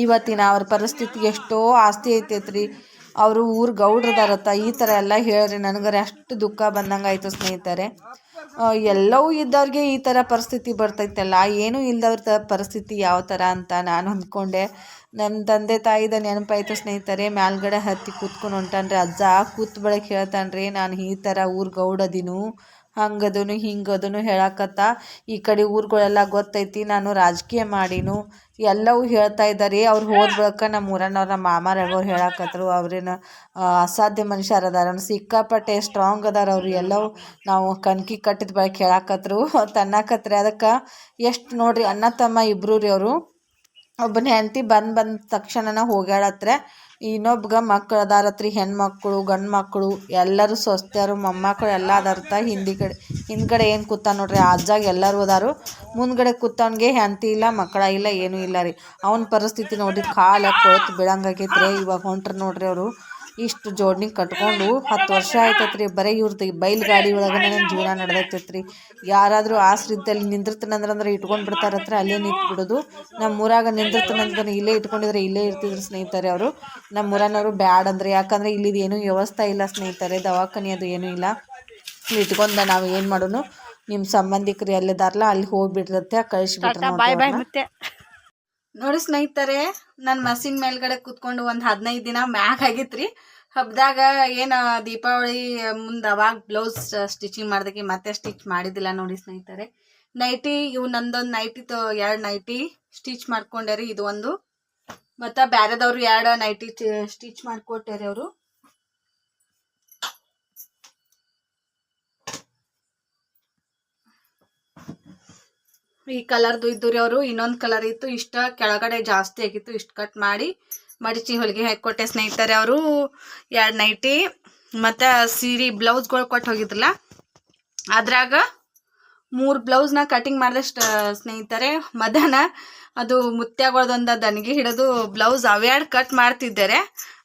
ಇವತ್ತಿನ ಅವ್ರ ಪರಿಸ್ಥಿತಿ ಎಷ್ಟೋ ಆಸ್ತಿ ಐತೈತ್ರಿ. ಅವರು ಊರು ಗೌಡ್ರದಾರತ್ತ ಈ ಥರ ಎಲ್ಲ ಹೇಳ್ರಿ ನನಗರೆ ಅಷ್ಟು ದುಃಖ ಬಂದಂಗೆ ಆಯಿತು ಸ್ನೇಹಿತರೆ. ಎಲ್ಲವೂ ಇದ್ದವ್ರಿಗೆ ಈ ಥರ ಪರಿಸ್ಥಿತಿ ಬರ್ತೈತಲ್ಲ, ಏನೂ ಇಲ್ದವ್ರ ತ ಪರಿಸ್ಥಿತಿ ಯಾವ ಥರ ಅಂತ ನಾನು ಅಂದ್ಕೊಂಡೆ. ನನ್ನ ತಂದೆ ತಾಯಿದ ನೆನಪಾಯಿತು ಸ್ನೇಹಿತರೆ, ಮ್ಯಾಲ್ಗಡೆ ಹತ್ತಿ ಕೂತ್ಕೊಂಡು ಹೊಂಟಾನ್ರಿ, ಅಜ್ಜ ಕೂತ್ ಹೇಳ್ತಾನ್ರಿ, ನಾನು ಈ ಥರ ಊರು ಗೌಡದಿನು ಹಂಗದನು ಹಿಂಗದನು ಹೇಳಕತ್ತ, ಈ ಕಡೆ ಊರುಗಳೆಲ್ಲ ಗೊತ್ತೈತಿ, ನಾನು ರಾಜಕೀಯ ಮಾಡೀನು. ಎಲ್ಲವೂ ಹೇಳ್ತಾ ಇದ್ದಾರೆ. ಅವ್ರು ಹೋದ ಬಳಿಕ ನಮ್ಮ ಊರನ್ನವ್ರು ನಮ್ಮ ಮಾಮಾರವ್ರು ಹೇಳಕತ್ತರು ಅವ್ರೇನು ಅಸಾಧ್ಯ ಮನುಷ್ಯರು ಅದಾರ ಸಿಕ್ಕಾಪಟ್ಟೆ ಸ್ಟ್ರಾಂಗ್ ಅದಾರ ಅವ್ರು. ಎಲ್ಲವೂ ನಾವು ಕಣ್ಕಿ ಕಟ್ಟಿದ ಬಳಿಕ ಹೇಳಾಕತ್ತರು ತನ್ನಕತ್ರಿ ಅದಕ್ಕೆ ಎಷ್ಟು ನೋಡ್ರಿ, ಅಣ್ಣ ತಮ್ಮ ಇಬ್ಬರು ರೀ ಅವರು. ಒಬ್ಬನ ಹೆಂಡತಿ ಬಂದು ಬಂದ ತಕ್ಷಣನ ಹೋಗ್ಯಾಳತ್ರ. ಇನ್ನೊಬ್ಗ ಮಕ್ಳು ಅದಾರತ್ರಿ ಹೆಣ್ಮಕ್ಳು ಗಂಡು ಮಕ್ಕಳು ಎಲ್ಲರೂ ಸ್ವಸ್ತ್ಯರು ಮೊಮ್ಮಕ್ಕಳು ಎಲ್ಲ ಅದಾರತ್ತ ಹಿಂದಿ ಕಡೆ ಹಿಂದ್ಗಡೆ ಏನು ಕೂತ ನೋಡ್ರಿ, ಅಜ್ಜಾಗ ಎಲ್ಲರೂ ಅದಾರು. ಮುಂದ್ಗಡೆ ಕೂತವನಿಗೆ ಹೆಂಡತಿ ಇಲ್ಲ, ಮಕ್ಕಳ ಇಲ್ಲ, ಏನೂ ಇಲ್ಲ ರೀ. ಅವನ ಪರಿಸ್ಥಿತಿ ನೋಡಿ ಕಾಲ ಕೊಳತು ಬೀಳಂಗಾಗೈತ್ರಿ ಇವಾಗ ಹೊಂಟ್ರು ನೋಡ್ರಿ ಅವರು. ಇಷ್ಟು ಜೋಡ್ನಿ ಕಟ್ಕೊಂಡು ಹತ್ತು ವರ್ಷ ಆಯ್ತತ್ರಿ. ಬರೀ ಇವ್ರದ್ದು ಬೈಲ್ ಗಾಡಿ ಒಳಗೆ ನನ್ನ ಜೀವನ ನಡೆದೈತೈತ್ರಿ. ಯಾರಾದರೂ ಆಸ್ರಿದ್ದಲ್ಲಿ ನಿಂದಿರ್ತನಂದ್ರೆ ಇಟ್ಕೊಂಡು ಬಿಡ್ತಾರತ್ರ ಅಲ್ಲೇ ನಿಂತು ಬಿಡೋದು ನಮ್ಮ ಊರಾಗ ನಿಂದಿರ್ತಾನಂದ್ರೆ ಇಲ್ಲೇ ಇಟ್ಕೊಂಡಿದ್ರೆ ಇಲ್ಲೇ ಇರ್ತಿದ್ರು ಸ್ನೇಹಿತರೆ ಅವರು. ನಮ್ಮ ಊರನವರು ಬ್ಯಾಡ್ ಅಂದ್ರೆ ಯಾಕಂದರೆ ಇಲ್ಲಿದು ಏನೂ ವ್ಯವಸ್ಥೆ ಇಲ್ಲ ಸ್ನೇಹಿತರೆ ದವಾಖಾನೆ ಅದು ಏನೂ ಇಲ್ಲ. ಇಟ್ಕೊಂಡ ನಾವು ಏನು ಮಾಡೋನು? ನಿಮ್ಮ ಸಂಬಂಧಿಕರು ಎಲ್ಲಿದಾರಲ್ಲ ಅಲ್ಲಿ ಹೋಗ್ಬಿಡ್ರತ್ತೆ ಕಳಿಸ್ಬಿಟ್ರೆ ನೋಡಿ ಸ್ನೇಹಿತರೆ ನನ್ನ ಮಸಿನ್ ಮೇಲ್ಗಡೆ ಕೂತ್ಕೊಂಡು ಒಂದು ಹದಿನೈದು ದಿನ ಮ್ಯಾಗ್ ಆಗಿತ್ರಿ. ಹಬ್ಬದಾಗ ಏನು ದೀಪಾವಳಿ ಮುಂದೆ ಅವಾಗ ಬ್ಲೌಸ್ ಸ್ಟಿಚಿಂಗ್ ಮಾಡ್ದಕ್ಕೆ ಮತ್ತೆ ಸ್ಟಿಚ್ ಮಾಡಿದ್ದಿಲ್ಲ ನೋಡಿ ಸ್ನೇಹಿತರೆ. ನೈಟಿ, ಇವು ನಂದೊಂದು ನೈಟಿ ಎರಡು ನೈಟಿ ಸ್ಟಿಚ್ ಮಾಡ್ಕೊಂಡ್ಯಾರಿ ಇದು ಒಂದು. ಮತ್ತು ಬೇರೆದವರು ಎರಡು ನೈಟಿ ಸ್ಟಿಚ್ ಮಾಡ್ಕೊಟ್ಟಾರಿ ಅವರು. ಈ ಕಲರ್ದು ಇದ್ದು ರೀ ಅವರು, ಇನ್ನೊಂದು ಕಲರ್ ಇತ್ತು, ಇಷ್ಟ ಕೆಳಗಡೆ ಜಾಸ್ತಿ ಆಗಿತ್ತು, ಇಷ್ಟು ಕಟ್ ಮಾಡಿ ಮಡಿಚಿ ಹೊಲಿಗೆ ಹಾಕಿಕೊಟ್ಟೆ ಸ್ನೇಹಿತರೆ ಅವರು. ಎರಡು ನೈಟಿ ಮತ್ತು ಸೀರೆ ಬ್ಲೌಸ್ಗಳು ಕೊಟ್ಟು ಹೋಗಿದ್ರಲ್ಲ, ಅದ್ರಾಗ ಮೂರು ಬ್ಲೌಸ್ನ ಕಟಿಂಗ್ ಮಾಡಿದೆ ಸ್ನೇಹಿತರೆ, ಮಧ್ಯಾಹ್ನ ಅದು ಮುತ್ಯಾಗಳದೊಂದು ದನಿಗೆ ಹಿಡಿದು ಬ್ಲೌಸ್ ಅವೆರಡು ಕಟ್ ಮಾಡ್ತಿದ್ದಾರೆ.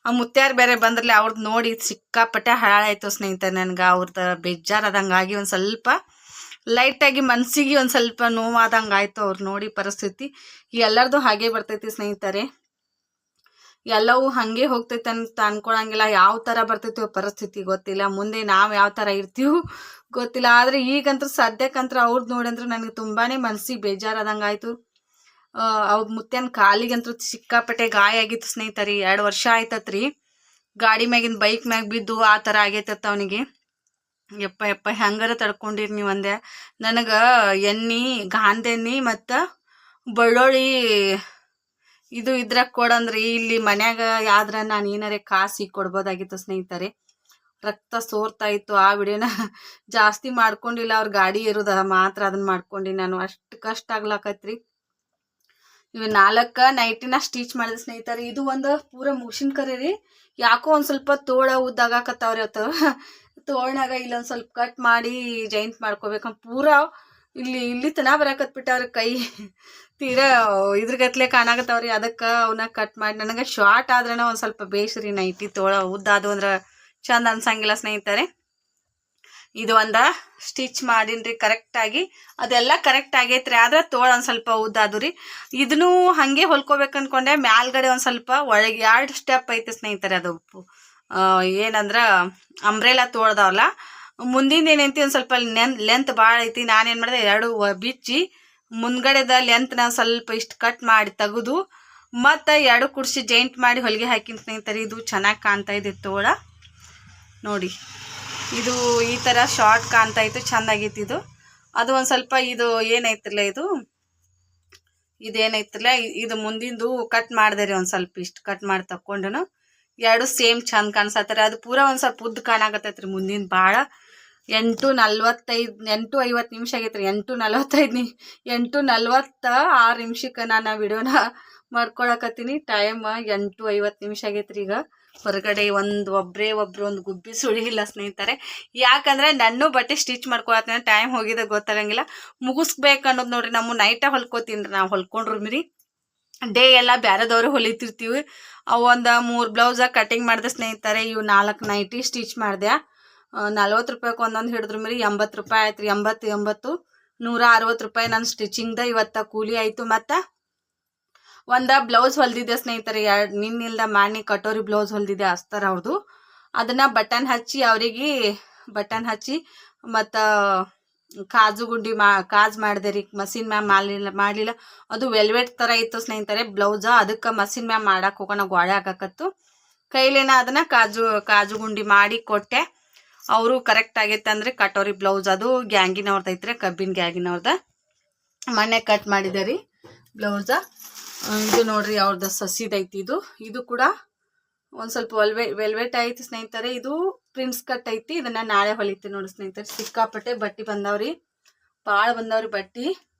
ಆ ಮುತ್ಯಾರು ಬೇರೆ ಬಂದ್ರಲ್ಲ ಅವ್ರದ್ದು ನೋಡಿ ಸಿಕ್ಕಾಪಟ್ಟೆ ಹಾಳಾಯಿತು ಸ್ನೇಹಿತರೆ ನನಗೆ ಅವ್ರದ್ದು ಬೇಜಾರಾದಂಗಾಗಿ ಒಂದು ಸ್ವಲ್ಪ ಲೈಟಾಗಿ ಮನಸ್ಸಿಗೆ ಒಂದು ಸ್ವಲ್ಪ ನೋವಾದಂಗೆ ಆಯಿತು ಅವ್ರು ನೋಡಿ ಪರಿಸ್ಥಿತಿ. ಎಲ್ಲರದು ಹಾಗೆ ಬರ್ತೈತಿ ಸ್ನೇಹಿತರೆ. ಎಲ್ಲವೂ ಹಾಗೆ ಹೋಗ್ತೈತೆ ಅಂತ ಅನ್ಕೊಳಂಗಿಲ್ಲ. ಯಾವ ಥರ ಬರ್ತೈತಿ ಪರಿಸ್ಥಿತಿ ಗೊತ್ತಿಲ್ಲ. ಮುಂದೆ ನಾವು ಯಾವ ಥರ ಇರ್ತೀವಿ ಗೊತ್ತಿಲ್ಲ. ಆದರೆ ಈಗಂತೂ ಸದ್ಯಕ್ಕಂತೂ ಅವ್ರದ್ದು ನೋಡಂದ್ರೆ ನನಗೆ ತುಂಬಾ ಮನ್ಸಿಗೆ ಬೇಜಾರಾದಂಗೆ ಆಯಿತು. ಅವ್ರ ಮುತ್ಯನ್ ಕಾಲಿಗಂತೂ ಸಿಕ್ಕಾಪಟ್ಟೆ ಗಾಯ ಆಗಿತ್ತು ಸ್ನೇಹಿತರೆ. ಎರಡು ವರ್ಷ ಆಯ್ತತ್ರಿ. ಗಾಡಿ ಮ್ಯಾಗಿನ ಬೈಕ್ ಮ್ಯಾಗ ಬಿದ್ದು ಆ ಥರ ಆಗೈತತ್ತ ಅವನಿಗೆ. ಯಪ್ಪ ಯಪ್ಪ, ಹೆಂಗಾರ ತಡ್ಕೊಂಡಿರಿ ನೀವು ಅಂದೆ. ನನಗೆ ಎಣ್ಣೆ, ಗಾಂಧೆಣ್ಣೆ ಮತ್ತು ಬೆಳ್ಳುಳ್ಳಿ ಇದು ಇದ್ರಾಗ ಕೊಡಂದ್ರಿ. ಇಲ್ಲಿ ಮನ್ಯಾಗ ಯಾವ್ದ್ರ ನಾನು ಏನಾರೇ ಕಾಸಿ ಕೊಡ್ಬೋದಾಗಿತ್ತು ಸ್ನೇಹಿತರೆ. ರಕ್ತ ಸೋರ್ತಾ ಇತ್ತು ಆ ವಿಡಿಯೋನ ಜಾಸ್ತಿ ಮಾಡ್ಕೊಂಡಿಲ್ಲ. ಅವ್ರ ಗಾಡಿ ಇರೋದ ಮಾತ್ರ ಅದನ್ನ ಮಾಡ್ಕೊಂಡು ನಾನು. ಅಷ್ಟು ಕಷ್ಟ ಆಗ್ಲಾಕತ್ರಿ. ಇವು ನಾಲ್ಕ ನೈಟಿನ ಸ್ಟಿಚ್ ಮಾಡಿದ ಸ್ನೇಹಿತರೆ. ಇದು ಒಂದು ಪೂರ ಮುಗಿಸಿನ ಕರೀರಿ. ಯಾಕೋ ಒಂದು ಸ್ವಲ್ಪ ತೋಳ ಉದ್ದಾಗಕತ್ತಾವ್ರಿ ಅವತ್ತು. ತೋಳ್ನಾಗ ಇಲ್ಲೊಂದು ಸ್ವಲ್ಪ ಕಟ್ ಮಾಡಿ ಜಾಯಿಂಟ್ ಮಾಡ್ಕೋಬೇಕು ಪೂರ ಇಲ್ಲಿ ಇಲ್ಲಿ ತನ ಬರಾಕತ್ಬಿಟ್ಟವ್ರಿ ಕೈ. ತೀರಾ ಇದ್ರಗತ್ಲೆ ಕಾಣಾಗತ್ತವ್ರಿ ಅದಕ್ಕೆ ಅವನ್ನ ಕಟ್ ಮಾಡಿ, ನನಗೆ ಶಾರ್ಟ್ ಆದ್ರೇನ ಒಂದು ಸ್ವಲ್ಪ ಬೇಸ್ರಿ ನೈಟಿ ತೋಳ ಉದ್ದಾದು ಅಂದ್ರೆ ಚಂದ ಅನ್ಸಂಗಿಲ್ಲ ಸ್ನೇಹಿತರೆ. ಇದು ಒಂದ ಸ್ಟಿಚ್ ಮಾಡಿನ್ರಿ ಕರೆಕ್ಟಾಗಿ ಅದೆಲ್ಲ ಕರೆಕ್ಟ್ ಆಗೈತ್ರಿ. ಆದ್ರೆ ತೋಳ ಒಂದು ಸ್ವಲ್ಪ ಉದ್ದಾದು ರೀ. ಇದನ್ನು ಹಾಗೆ ಹೊಲ್ಕೋಬೇಕು ಅನ್ಕೊಂಡೆ ಮ್ಯಾಲ್ಗಡೆ ಒಂದು ಸ್ವಲ್ಪ ಒಳಗೆ ಎರಡು ಸ್ಟೆಪ್ ಐತೆ ಸ್ನೇಹಿತರೆ ಅದು. ಏನಂದ್ರೆ ಅಂಬ್ರೆಲಾ ತೋಳ್ದವಲ್ಲ ಮುಂದಿಂದ ಏನೈತಿ ಒಂದು ಸ್ವಲ್ಪ ನೆನ್ ಲೆಂತ್ ಭಾಳ ಐತಿ ನಾನೇನು ಮಾಡಿದೆ, ಎರಡು ಬಿಚ್ಚಿ, ಮುಂದ್ಗಡೆದ ಲೆಂತ್ನ ಸ್ವಲ್ಪ ಇಷ್ಟು ಕಟ್ ಮಾಡಿ ತೆಗೆದು, ಮತ್ತು ಎರಡು ಕುಡ್ಸಿ ಜೈಂಟ್ ಮಾಡಿ ಹೊಲಿಗೆ ಹಾಕಿನ ಸ್ನೇಹಿತರೆ, ಇದು ಚೆನ್ನಾಗಿ ಕಾಣ್ತಾ ಇದೆ ತೋಳ. ನೋಡಿ, ಇದು ಈ ಥರ ಶಾರ್ಟ್ ಕಾಣ್ತಾ ಇತ್ತು ಚೆಂದಾಗೈತಿ ಇದು. ಅದು ಒಂದು ಸ್ವಲ್ಪ ಇದು ಏನೈತಿಲ್ಲ ಇದು? ಇದೇನೈತಿಲ್ಲ ಇದು ಮುಂದಿಂದು ಕಟ್ ಮಾಡಿದೆ ರೀ ಒಂದು ಸ್ವಲ್ಪ ಇಷ್ಟು ಕಟ್ ಮಾಡಿ ತಕ್ಕೊಂಡು ಎರಡು ಸೇಮ್ ಚಂದ ಕಾಣಿಸತ್ತಾರೆ. ಅದು ಪೂರ ಒಂದು ಸ್ವಲ್ಪ ಉದ್ದ ಕಾಣಾಕತ್ತೈತ್ರಿ ಮುಂದಿನ ಭಾಳ ಎಂಟು ನಲ್ವತ್ತೈದು, ಎಂಟು ಐವತ್ತು ನಿಮಿಷ ಆಗೈತ್ರಿ. ಎಂಟು ನಲ್ವತ್ತೈದು ನಿ, ಎಂಟು ನಲ್ವತ್ತ ಆರು ನಿಮಿಷಕ್ಕೆ ನಾನು ವಿಡಿಯೋನ ಮಾಡ್ಕೊಳಕತ್ತೀನಿ. ಟೈಮ್ ಎಂಟು ಐವತ್ತು ನಿಮಿಷ ಆಗೈತ್ರಿ ಈಗ. ಹೊರಗಡೆ ಒಂದು ಒಬ್ಬರೇ ಒಬ್ರು ಒಂದು ಗುಬ್ಬಿ ಸುಳಿ ಇಲ್ಲ ಸ್ನೇಹಿತರೆ. ಯಾಕಂದ್ರೆ ನನ್ನೂ ಬಟ್ಟೆ ಸ್ಟಿಚ್ ಮಾಡ್ಕೊಳತ್ತೀನಿ. ಟೈಮ್ ಹೋಗಿದ ಗೊತ್ತಾಗಂಗಿಲ್ಲ. ಮುಗಿಸ್ಬೇಕು ಅನ್ನೋದು ನೋಡ್ರಿ. ನಮ್ಮ ನೈಟ ಹೊಲ್ಕೋತೀನಿ ನಾವು ಹೊಲ್ಕೊಂಡ್ರು ಮಿರಿ. ಡೇ ಎಲ್ಲ ಬ್ಯಾರದವ್ರು ಹೊಲಿತಿರ್ತೀವಿ. ಅವು ಒಂದು ಮೂರು ಬ್ಲೌಸ ಕಟಿಂಗ್ ಮಾಡಿದೆ ಸ್ನೇಹಿತರೆ, ಇವು ನಾಲ್ಕು ನೈಟಿ ಸ್ಟಿಚ್ ಮಾಡಿದೆ. ನಲ್ವತ್ತು ರೂಪಾಯಿಗೆ ಒಂದೊಂದು ಹಿಡಿದ್ರು ಮೇಲೆ ಎಂಬತ್ತು ರೂಪಾಯಿ ಆಯ್ತು ರೀ ಎಂಬತ್ತು ಎಂಬತ್ತು, ನೂರ ಅರವತ್ತು ರೂಪಾಯಿ ನನ್ನ ಸ್ಟಿಚಿಂಗ್ದ ಇವತ್ತು ಕೂಲಿ ಆಯಿತು ಮತ್ತು. ಒಂದು ಬ್ಲೌಸ್ ಹೊಲ್ದಿದ್ದೆ ಸ್ನೇಹಿತರೆ, ಎರಡು ನಿನ್ನಿಲ್ದ ಮಾಣಿ ಕಟೋರಿ ಬ್ಲೌಸ್ ಹೊಲ್ದಿದ್ದೆ ಅಸ್ತರ ಅವ್ರದ್ದು ಅದನ್ನು ಬಟನ್ ಹಚ್ಚಿ ಅವರಿಗೆ, ಬಟನ್ ಹಚ್ಚಿ ಮತ್ತು ಕಾಜು ಗುಂಡಿ ಮಾ, ಕಾಜು ಮಾಡಿದೆ ರೀ, ಮಸೀನ್ ಮ್ಯಾಮ್ ಮಾಡಲಿಲ್ಲ ಮಾಡಲಿಲ್ಲ. ಅದು ವೆಲ್ವೆಟ್ ಥರ ಇತ್ತು ಸ್ನೇಹಿತರೆ, ಬ್ಲೌಸ ಅದಕ್ಕೆ ಮಸೀನ್ ಮ್ಯಾಮ್ ಮಾಡಕ್ಕೆ ಹೋಗೋಣ ಗೋಳೆ ಹಾಕಕತ್ತು. ಕೈಲೇನ ಅದನ್ನು ಕಾಜು ಕಾಜು ಗುಂಡಿ ಮಾಡಿ ಕೊಟ್ಟೆ. ಅವರು ಕರೆಕ್ಟ್ ಆಗೈತೆ ಅಂದರೆ ಕಟೋರಿ ಬ್ಲೌಸ್ ಅದು ಗ್ಯಾಂಗಿನವ್ರದ್ದು ಐತ್ರಿ, ಕಬ್ಬಿನ ಗ್ಯಾಂಗಿನವ್ರದ. ಮನೆ ಕಟ್ ಮಾಡಿದೆ ರೀ ಬ್ಲೌಸ. ಇದು ನೋಡ್ರಿ ಅವ್ರದ್ದು ಸಸಿದೈತಿ ಇದು. ಇದು ಕೂಡ ಒಂದು ಸ್ವಲ್ಪ ವೆಲ್ವೆ, ವೆಲ್ವೆಟ್ ಐತಿ ಸ್ನೇಹಿತರೆ, ಇದು ಪ್ರಿನ್ಸ್ ಕಟ್ ಐತಿ, ಇದನ್ನ ನಾಳೆ ಹೊಲಿತೀನಿ ನೋಡಿ ಸ್ನೇಹಿತರೆ. ಸಿಕ್ಕಾಪಟ್ಟೆ ಬಟ್ಟೆ ಬಂದಾವ್ರಿ. ಭಾಳ ಬಂದಾವ್ರಿ ಬಟ್ಟೆ.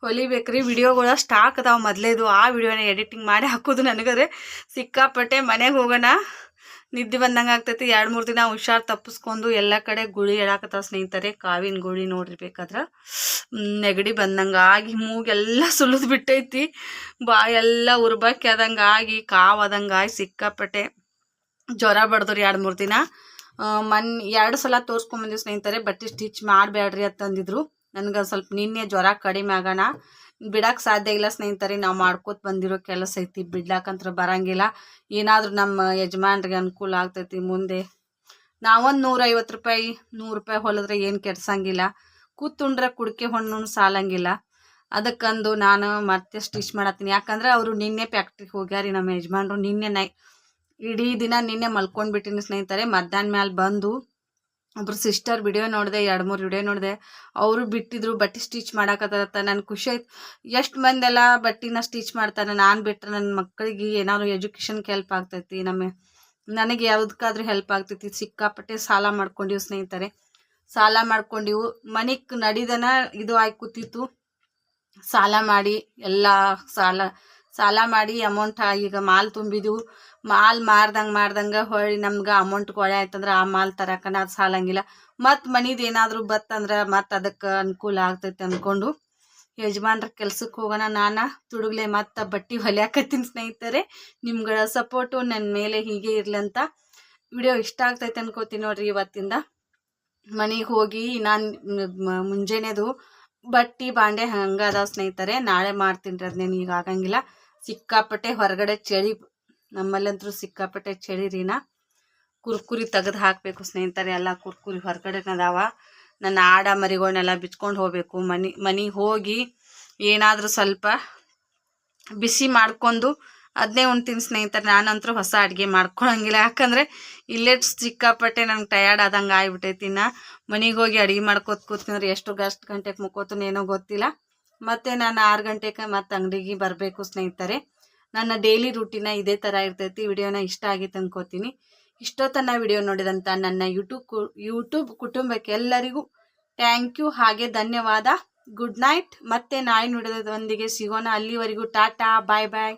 ಹೊಲಿಬೇಕ್ರಿ, ವಿಡಿಯೋಗಳ ಸ್ಟಾಕ್ ಅದಾವ ಮೊದಲೇದು ಆ ವಿಡಿಯೋನ ಎಡಿಟಿಂಗ್ ಮಾಡಿ ಹಾಕೋದು ನನಗರೆ. ಸಿಕ್ಕಾಪಟ್ಟೆ ಮನೆಗೆ ಹೋಗೋಣ. ನಿದ್ದೆ ಬಂದಂಗೆ ಆಗ್ತೈತಿ. ಎರಡು, ಮೂರು ದಿನ ಹುಷಾರು ತಪ್ಪಿಸ್ಕೊಂಡು ಎಲ್ಲ ಕಡೆ ಗುಳಿ ಹೇಳಾಕತ್ತಾವ ಸ್ನೇಹಿತರೆ. ಕಾವಿನ ಗುಳಿ ನೋಡ್ರಿ ಬೇಕಾದ್ರೆ. ನೆಗಡಿ ಬಂದಂಗೆ ಆಗಿ ಮೂಗೆಲ್ಲ ಸುಲಿದು ಬಿಟ್ಟೈತಿ. ಬಾ ಎಲ್ಲ ಉರ್ಬಾಕಿ ಆದಂಗೆ ಆಗಿ ಕಾವಾದಂಗೆ ಆಗಿ ಸಿಕ್ಕಾಪಟ್ಟೆ ಜ್ವರ ಬಡ್ದ್ರಿ ಎರಡು ಮೂರು ದಿನ. ಮನ್, ಎರಡು ಸಲ ತೋರಿಸ್ಕೊಂಬಂದಿವಿ ಸ್ನೇಹಿತರೆ, ಬಟ್ಟೆ ಸ್ಟಿಚ್ ಮಾಡಬೇಡ್ರಿ ಅಂತಂದಿದ್ರು ನನಗೆ ಸ್ವಲ್ಪ ನಿನ್ನೆ ಜ್ವರ ಕಡಿಮೆ ಆಗೋಣ. ಬಿಡಕ್ಕೆ ಸಾಧ್ಯ ಇಲ್ಲ ಸ್ನೇಹಿತರೆ, ನಾವು ಮಾಡ್ಕೋತ ಬಂದಿರೋ ಕೆಲಸ ಐತಿ, ಬಿಡ್ಲಾಕಂತ್ರ ಬರಂಗಿಲ್ಲ. ಏನಾದರೂ ನಮ್ಮ ಯಜಮಾನ್ರಿಗೆ ಅನುಕೂಲ ಆಗ್ತೈತಿ ಮುಂದೆ. ನಾವೊಂದು ನೂರೈವತ್ತು ರೂಪಾಯಿ, ನೂರು ರೂಪಾಯಿ ಹೊಲಿದ್ರೆ ಏನು ಕೆಡ್ಸಂಗಿಲ್ಲ. ಕೂತುಂಡ್ರೆ ಕುಡಿಕೆ ಹೊಣ್ಣು ಸಾಲಂಗಿಲ್ಲ. ಅದಕ್ಕಂದು ನಾನು ಮತ್ತೆ ಸ್ಟಿಚ್ ಮಾಡತ್ತೀನಿ. ಯಾಕಂದ್ರೆ ಅವರು ನಿನ್ನೆ ಫ್ಯಾಕ್ಟ್ರಿಗೆ ಹೋಗ್ಯಾರಿ ನಮ್ಮ ಯಜಮಾನ್ರು, ನಿನ್ನೆ ನೈ ಇಡೀ ದಿನ ನಿನ್ನೆ ಮಲ್ಕೊಂಡ್ಬಿಟ್ಟಿನಿ ಸ್ನೇಹಿತರೆ. ಮಧ್ಯಾಹ್ನ ಮ್ಯಾಲೆ ಬಂದು ಒಬ್ರು ಸಿಸ್ಟರ್ ವಿಡಿಯೋ ನೋಡಿದೆ, ಎರಡು ಮೂರು ವಿಡಿಯೋ ನೋಡಿದೆ. ಅವರು ಬಿಟ್ಟಿದ್ರು, ಬಟ್ಟೆ ಸ್ಟಿಚ್ ಮಾಡಾಕತ್ತ ನನ್ನ ಖುಷಿ ಆಯ್ತು. ಎಷ್ಟು ಮಂದೆಲ್ಲ ಬಟ್ಟಿನ ಸ್ಟಿಚ್ ಮಾಡ್ತಾರೆ, ನಾನು ಬಿಟ್ಟರೆ ನನ್ನ ಮಕ್ಕಳಿಗೆ ಏನಾದ್ರು ಎಜುಕೇಷನ್ಗೆ ಹೆಲ್ಪ್ ಆಗ್ತೈತಿ ನಮಗೆ ನನಗೆ ಯಾವುದಕ್ಕಾದ್ರೂ ಹೆಲ್ಪ್ ಆಗ್ತೈತಿ. ಸಿಕ್ಕಾಪಟ್ಟೆ ಸಾಲ ಮಾಡ್ಕೊಂಡಿವು ಸ್ನೇಹಿತರೆ. ಸಾಲ ಮಾಡ್ಕೊಂಡಿವು. ಮನೆಗೆ ನಡಿದನ ಇದು ಆಗಿ ಕೂತಿತ್ತು. ಸಾಲ ಮಾಡಿ, ಎಲ್ಲ ಸಾಲ ಸಾಲ ಮಾಡಿ ಅಮೌಂಟ್ ಈಗ ಮಾಲ್ ತುಂಬಿದ್ವು. ಮಾಲ್ ಮಾರ್ದಂಗೆ ಮಾರ್ದಂಗೆ ಹೊಳ್ಳಿ ನಮ್ಗೆ ಅಮೌಂಟ್ ಕೊಳೆ ಆಯ್ತಂದ್ರೆ ಆ ಮಾಲ್ ತರಕನ ಅದು ಸಾಲಂಗಿಲ್ಲ. ಮತ್ತು ಮನಿದು ಏನಾದರೂ ಬತ್ತಂದ್ರೆ ಮತ್ತು ಅದಕ್ಕೆ ಅನುಕೂಲ ಆಗ್ತೈತೆ ಅಂದ್ಕೊಂಡು ಯಜಮಾನ್ರ ಕೆಲ್ಸಕ್ಕೆ ಹೋಗೋಣ ನಾನು. ತುಡುಗ್ಲೆ ಮತ್ತು ಬಟ್ಟೆ ಹೊಲಿಯಾಕತ್ತೀನಿ ಸ್ನೇಹಿತರೆ. ನಿಮ್ಗಳ ಸಪೋರ್ಟು ನನ್ನ ಮೇಲೆ ಹೀಗೆ ಇರಲಿ ಅಂತ ವಿಡಿಯೋ ಇಷ್ಟ ಆಗ್ತೈತೆ ಅನ್ಕೋತೀನಿ ನೋಡ್ರಿ ಇವತ್ತಿಂದ. ಮನೆಗೆ ಹೋಗಿ ನಾನು ಮುಂಜಾನೆದು ಬಟ್ಟಿ, ಬಾಂಡೆ ಹಂಗೆ ಅದಾವ ಸ್ನೇಹಿತರೆ. ನಾಳೆ ಮಾಡ್ತೀನಿ ರೀ ಅದನ್ನೇನು ಈಗ ಆಗಂಗಿಲ್ಲ. ಸಿಕ್ಕಾಪಟ್ಟೆ ಹೊರಗಡೆ ಚಳಿ, ನಮ್ಮಲ್ಲಂತೂ ಸಿಕ್ಕಾಪಟ್ಟೆ ಚಳಿ ರೀನ. ಕುರ್ಕುರಿ ತೆಗೆದು ಹಾಕಬೇಕು ಸ್ನೇಹಿತರೆ, ಎಲ್ಲ ಕುರ್ಕುರಿ ಹೊರಗಡೆ ಅದಾವ ನನ್ನ ಆಡ ಮರಿಗಳನ್ನೆಲ್ಲ ಬಿಚ್ಕೊಂಡು ಹೋಗಬೇಕು. ಮನೆ ಮನೆಗೆ ಹೋಗಿ ಏನಾದರೂ ಸ್ವಲ್ಪ ಬಿಸಿ ಮಾಡ್ಕೊಂಡು ಅದನ್ನೇ ಉಣ್ತೀನಿ ಸ್ನೇಹಿತರೆ. ನಾನಂತರೂ ಹೊಸ ಅಡುಗೆ ಮಾಡ್ಕೊಳಂಗಿಲ್ಲ. ಯಾಕಂದರೆ ಇಲ್ಲೇ ಸಿಕ್ಕಾಪಟ್ಟೆ ನಂಗೆ ಟಯರ್ಡ್ ಆದಂಗೆ ಆಗ್ಬಿಟ್ಟೈತಿ ನಾ. ಮನೆಗೆ ಹೋಗಿ ಅಡುಗೆ ಮಾಡ್ಕೋತ ಕೂತ್ಕೊಂಡ್ರೆ ಎಷ್ಟು ಗಷ್ಟು ಗಂಟೆಗೆ ಮುಕ್ಕೋತೀನಿ ಏನೋ ಗೊತ್ತಿಲ್ಲ. ಮತ್ತು ನಾನು ಆರು ಗಂಟೆಗೆ ಮತ್ತೆ ಅಂಗಡಿಗೆ ಬರಬೇಕು ಸ್ನೇಹಿತರೆ. ನನ್ನ ಡೈಲಿ ರೂಟೀನ ಇದೇ ಥರ ಇರ್ತೈತಿ. ವಿಡಿಯೋನ ಇಷ್ಟ ಆಗಿತ್ತು ಅನ್ಕೋತೀನಿ. ಇಷ್ಟೊತ್ತನ ವಿಡಿಯೋ ನೋಡಿದಂಥ ನನ್ನ ಯೂಟ್ಯೂಬ್ ಯೂಟ್ಯೂಬ್ ಕುಟುಂಬಕ್ಕೆ ಎಲ್ಲರಿಗೂ ಥ್ಯಾಂಕ್ ಯು ಹಾಗೆ ಧನ್ಯವಾದ. ಗುಡ್ ನೈಟ್ ಮತ್ತೆ ನಾಳೆ ನುಡಿದೊಂದಿಗೆ ಸಿಗೋಣ. ಅಲ್ಲಿವರೆಗೂ ಟಾಟಾ ಬಾಯ್ ಬಾಯ್